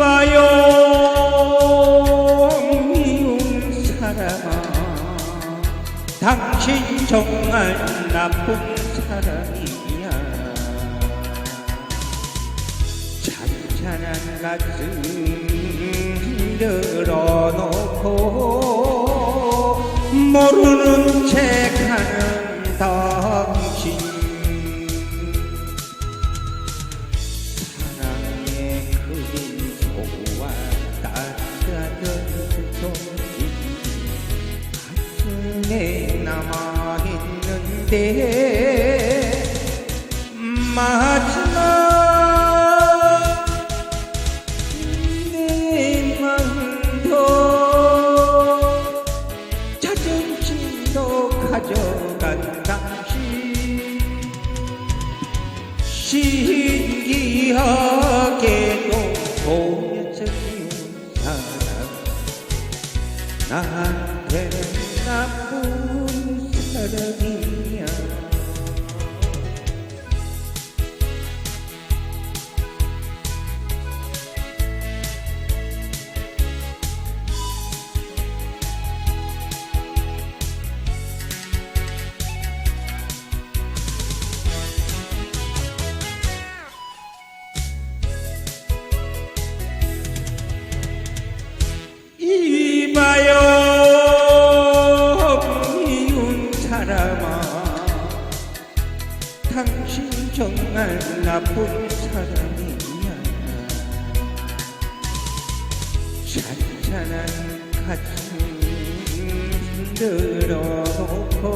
이봐요 미운 사람아 당신 정말 나쁜 사람이야. 잔잔한 가슴 흔들어놓고 모르는 척 가슴에 남아있는데 마지막 내 마음도 자존심도 가져간 당신 신기하 사람 나한 나쁜 사람이야 잔잔한 가슴 흔들어놓고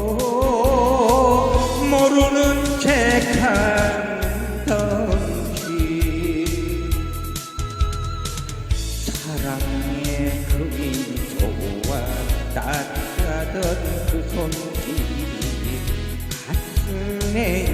모르는 척한 덩치 사랑의 그 미소와 따뜻하던 그 손길이 가슴에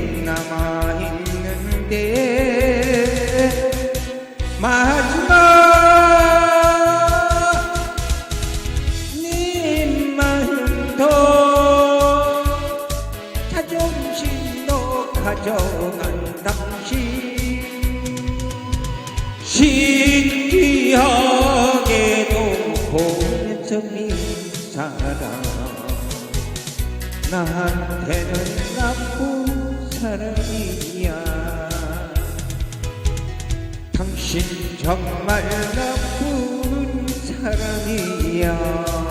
가져간 당신 신기하게도 미운 사람 나한테는 나쁜 사람이야. 당신 정말 나쁜 사람이야